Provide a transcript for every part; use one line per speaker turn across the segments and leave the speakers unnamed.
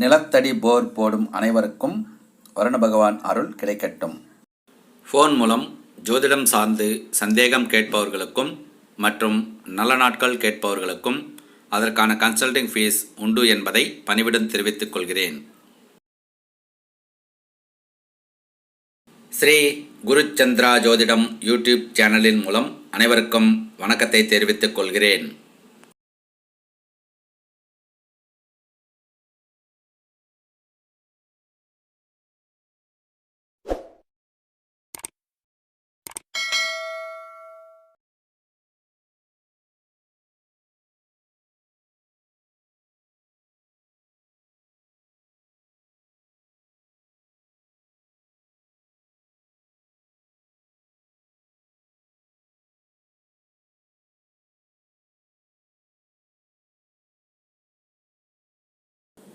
நிலத்தடி போர் போடும் அனைவருக்கும் வருண பகவான் அருள் கிடைக்கட்டும். ஃபோன் மூலம் ஜோதிடம் சார்ந்து சந்தேகம் கேட்பவர்களுக்கும் மற்றும் நல்ல நாட்கள் கேட்பவர்களுக்கும் அதற்கான கன்சல்டிங் ஃபீஸ் உண்டு என்பதை பணிவிடம் தெரிவித்துக் கொள்கிறேன். ஸ்ரீ குருச்சந்திரா ஜோதிடம் யூடியூப் சேனலின் மூலம் அனைவருக்கும் வணக்கத்தை தெரிவித்துக் கொள்கிறேன்.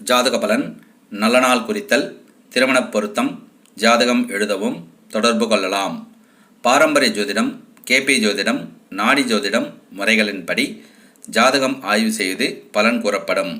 ஜாதக பலன் நல்ல நாள் குறித்தல் திருமணப் பொருத்தம் ஜாதகம் எழுதவும் தொடர்பு கொள்ளலாம். பாரம்பரிய ஜோதிடம் கேபி ஜோதிடம் நாடி ஜோதிடம் முறைகளின்படி ஜாதகம் ஆய்வு செய்து பலன் கூறப்படும்.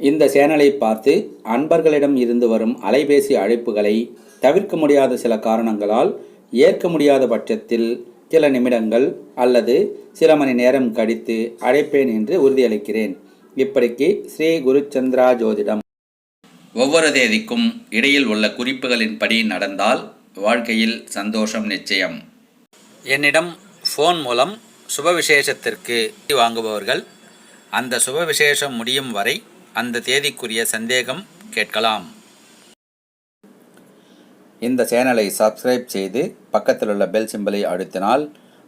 இந்த சேனலை பார்த்து அன்பர்களிடம் இருந்து வரும் அலைபேசி அழைப்புகளை தவிர்க்க முடியாத சில காரணங்களால் ஏற்க முடியாத பட்சத்தில் சில நிமிடங்கள் அல்லது சில மணி நேரம் கழித்து அழைப்பேன் என்று உறுதியளிக்கிறேன். இப்படிக்கு ஸ்ரீ குருச்சந்திரா ஜோதிடம் ஒவ்வொரு தேதிக்கும் இடையில் உள்ள குறிப்புகளின்படி நடந்தால் வாழ்க்கையில் சந்தோஷம் நிச்சயம். என்னிடம் ஃபோன் மூலம் சுப விசேஷத்திற்கு வாங்குபவர்கள் அந்த சுப விசேஷம் முடியும் வரை அந்த தேதிக்குரிய சந்தேகம் கேட்கலாம். இந்த சேனலை சப்ஸ்கிரைப் செய்து பக்கத்தில் உள்ள பெல் சிம்பலை அழுத்தினால்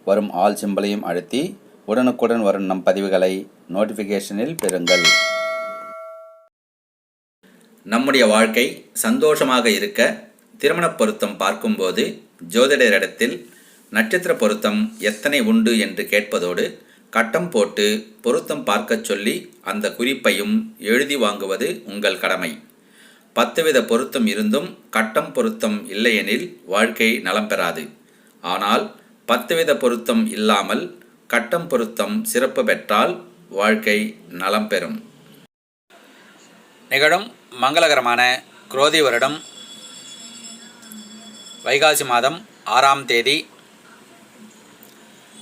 வரும் ஆல் சிம்பலையும் அழுத்தி உடனுக்குடன் வரும் நம் பதிவுகளை நோட்டிஃபிகேஷனில் பெறுங்கள். நம்முடைய வாழ்க்கை சந்தோஷமாக இருக்க திருமணப் பொருத்தம் பார்க்கும்போது ஜோதிடரிடத்தில் நட்சத்திர பொருத்தம் எத்தனை உண்டு என்று கேட்பதோடு கட்டம் போட்டு பொருத்தம் பார்க்கச் சொல்லி அந்த குறிப்பையும் எழுதி வாங்குவது உங்கள் கடமை. பத்து வித பொருத்தம் இருந்தும் கட்டம் பொருத்தம் இல்லையெனில் வாழ்க்கை நலம் பெறாது. ஆனால் பத்து வித பொருத்தம் இல்லாமல் கட்டம் பொருத்தம் சிறப்பு பெற்றால் வாழ்க்கை நலம் பெறும். நிகழும் மங்களகரமான குரோதி வருடம் வைகாசி மாதம் ஆறாம் தேதி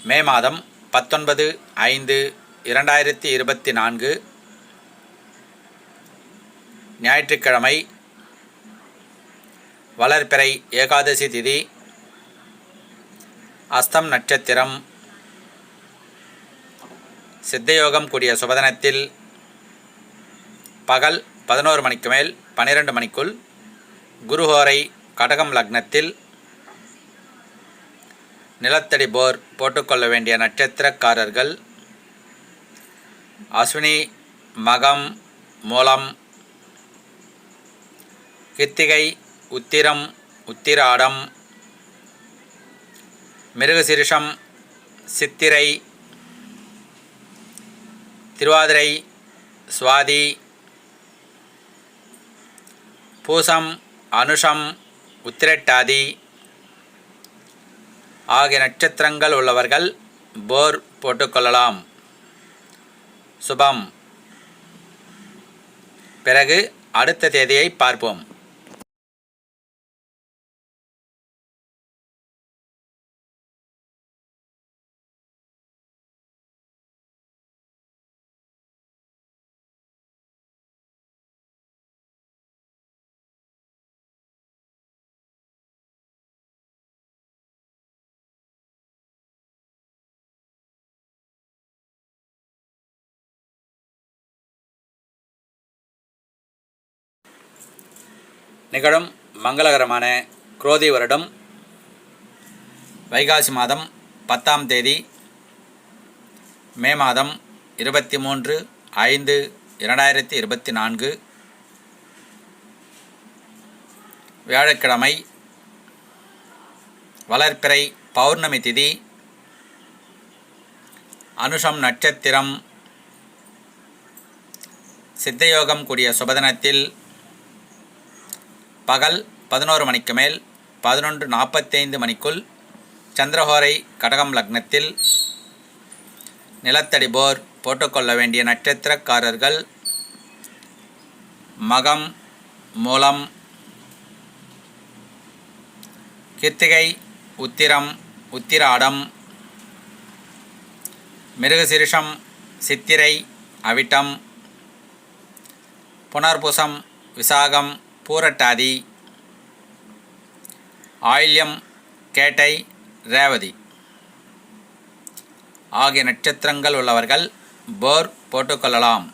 மே மாதம் பத்தொன்பது ஐந்து இரண்டாயிரத்தி இருபத்தி நான்கு ஞாயிற்றுக்கிழமை வளர்பிறை ஏகாதசி திதி அஸ்தம் நட்சத்திரம் சித்தயோகம் கூடிய சுபதனத்தில் பகல் பதினோரு மணிக்கு மேல் பன்னிரண்டு மணிக்குள் குருஹோரை கடகம் லக்னத்தில் நிலத்தடி போர் போட்டுக்கொள்ள வேண்டிய நட்சத்திரக்காரர்கள் அஸ்வினி மகம் மூலம் கித்திகை உத்திரம் உத்திராடம் மிருகசிரிஷம் சித்திரை திருவாதிரை சுவாதி பூசம் அனுஷம் உத்திரட்டாதி ஆகிய நட்சத்திரங்கள் உள்ளவர்கள் போர் போட்டுக்கொள்ளலாம் சுபம். பிறகு அடுத்த தேதியை பார்ப்போம். நிகழும் மங்களகரமான குரோதி வருடம் வைகாசி மாதம் பத்தாம் தேதி மே மாதம் இருபத்தி மூன்று ஐந்து இரண்டாயிரத்தி இருபத்தி நான்கு. வியாழக்கிழமை வளர்ப்பிறை பௌர்ணமி திதி அனுஷம் நட்சத்திரம். சித்தயோகம் கூடிய சுபதினத்தில் பகல் பதினோரு மணிக்கு மேல் பதினொன்று நாற்பத்தைந்து மணிக்குள் சந்திரஹோரை கடகம் லக்னத்தில் நிலத்தடி போர் போட்டுக்கொள்ள வேண்டிய நட்சத்திரக்காரர்கள் மகம் மூலம் கிருத்திகை உத்திரம் உத்திராடம் மிருகசிரிஷம் சித்திரை அவிட்டம் புனர்புசம் விசாகம் பூரட்டாதி. ஆயில்யம் கேட்டை ரேவதி. ஆகிய நட்சத்திரங்கள் உள்ளவர்கள் போர் போட்டுக்கொள்ளலாம்.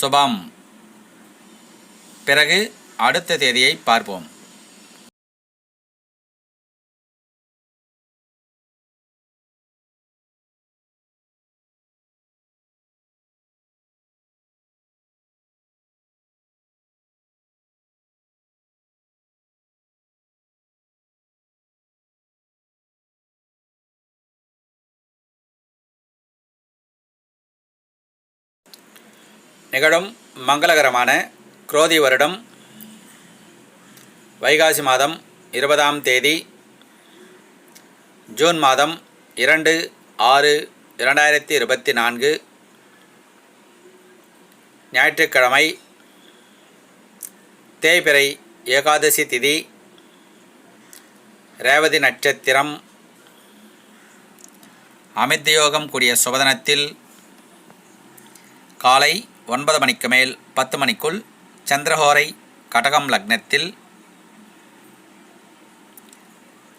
சுபம். பிறகு அடுத்த தேதியை பார்ப்போம். நிகழும் மங்களகரமான குரோதி வருடம் வைகாசி மாதம் இருபதாம் தேதி ஜூன் மாதம் இரண்டு ஆறு இரண்டாயிரத்தி இருபத்தி நான்கு ஞாயிற்றுக்கிழமை தேய்பிறை ஏகாதசி திதி ரேவதி நட்சத்திரம் அமிர்தயோகம் கூடிய சுபதனத்தில் காலை ஒன்பது மணிக்கு மேல் பத்து மணிக்குள் சந்திரஹோரை கடகம் லக்னத்தில்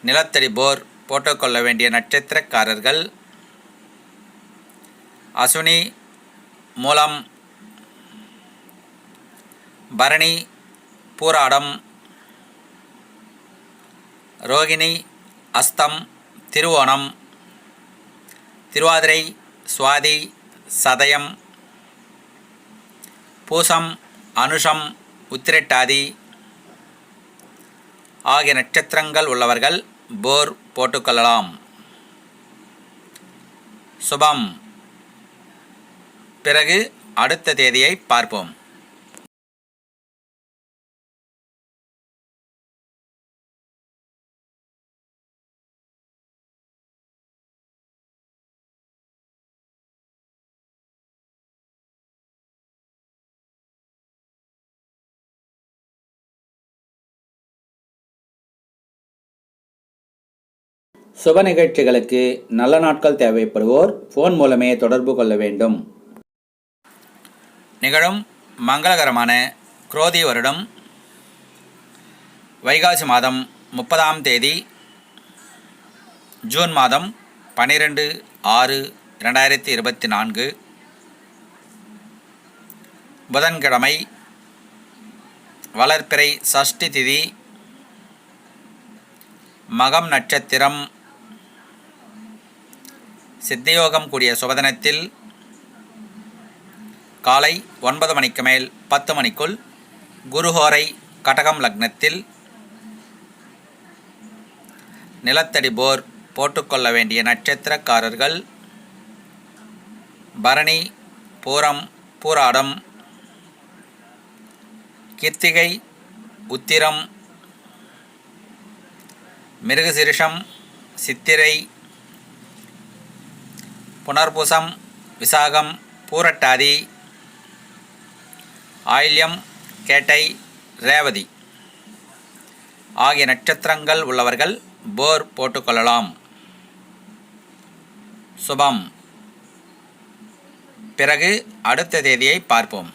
நிலத்தடி போர் போட்டுக்கொள்ள வேண்டிய நட்சத்திரக்காரர்கள் அசுனி மூலம் பரணி பூராடம் ரோகிணி அஸ்தம் திருவோணம் திருவாதிரை சுவாதி சதயம் பூசம் அனுஷம் உத்திரட்டாதி ஆகிய நட்சத்திரங்கள் உள்ளவர்கள் போர் போட்டுக்கொள்ளலாம் சுபம். பிறகு அடுத்த தேதியை பார்ப்போம். சுப நிகழ்ச்சிகளுக்கு நல்ல நாட்கள் தேவைப்படுவோர் ஃபோன் மூலமே தொடர்பு கொள்ள வேண்டும். நிகழும் மங்களகரமான குரோதி வருடம் வைகாசி மாதம் முப்பதாம் தேதி ஜூன் மாதம் பன்னிரெண்டு ஆறு இரண்டாயிரத்தி இருபத்தி நான்கு புதன்கிழமை வளர்ப்பிறை சஷ்டி திதி மகம் நட்சத்திரம் சித்தயோகம் கூடிய சுபதினத்தில் காலை ஒன்பது மணிக்கு மேல் பத்து மணிக்குள் குருஹோரை கடகம் லக்னத்தில் நிலத்தடி போர் போட்டுக்கொள்ள வேண்டிய நட்சத்திரக்காரர்கள் பரணி பூரம் பூராடம் கிருத்திகை உத்திரம் மிருகசிரிஷம் சித்திரை புனர்பூசம் விசாகம் பூரட்டாதி ஆயில்யம் கேட்டை ரேவதி ஆகிய நட்சத்திரங்கள் உள்ளவர்கள் போர் போட்டுக்கொள்ளலாம் சுபம். பிறகு அடுத்த தேதியை பார்ப்போம்.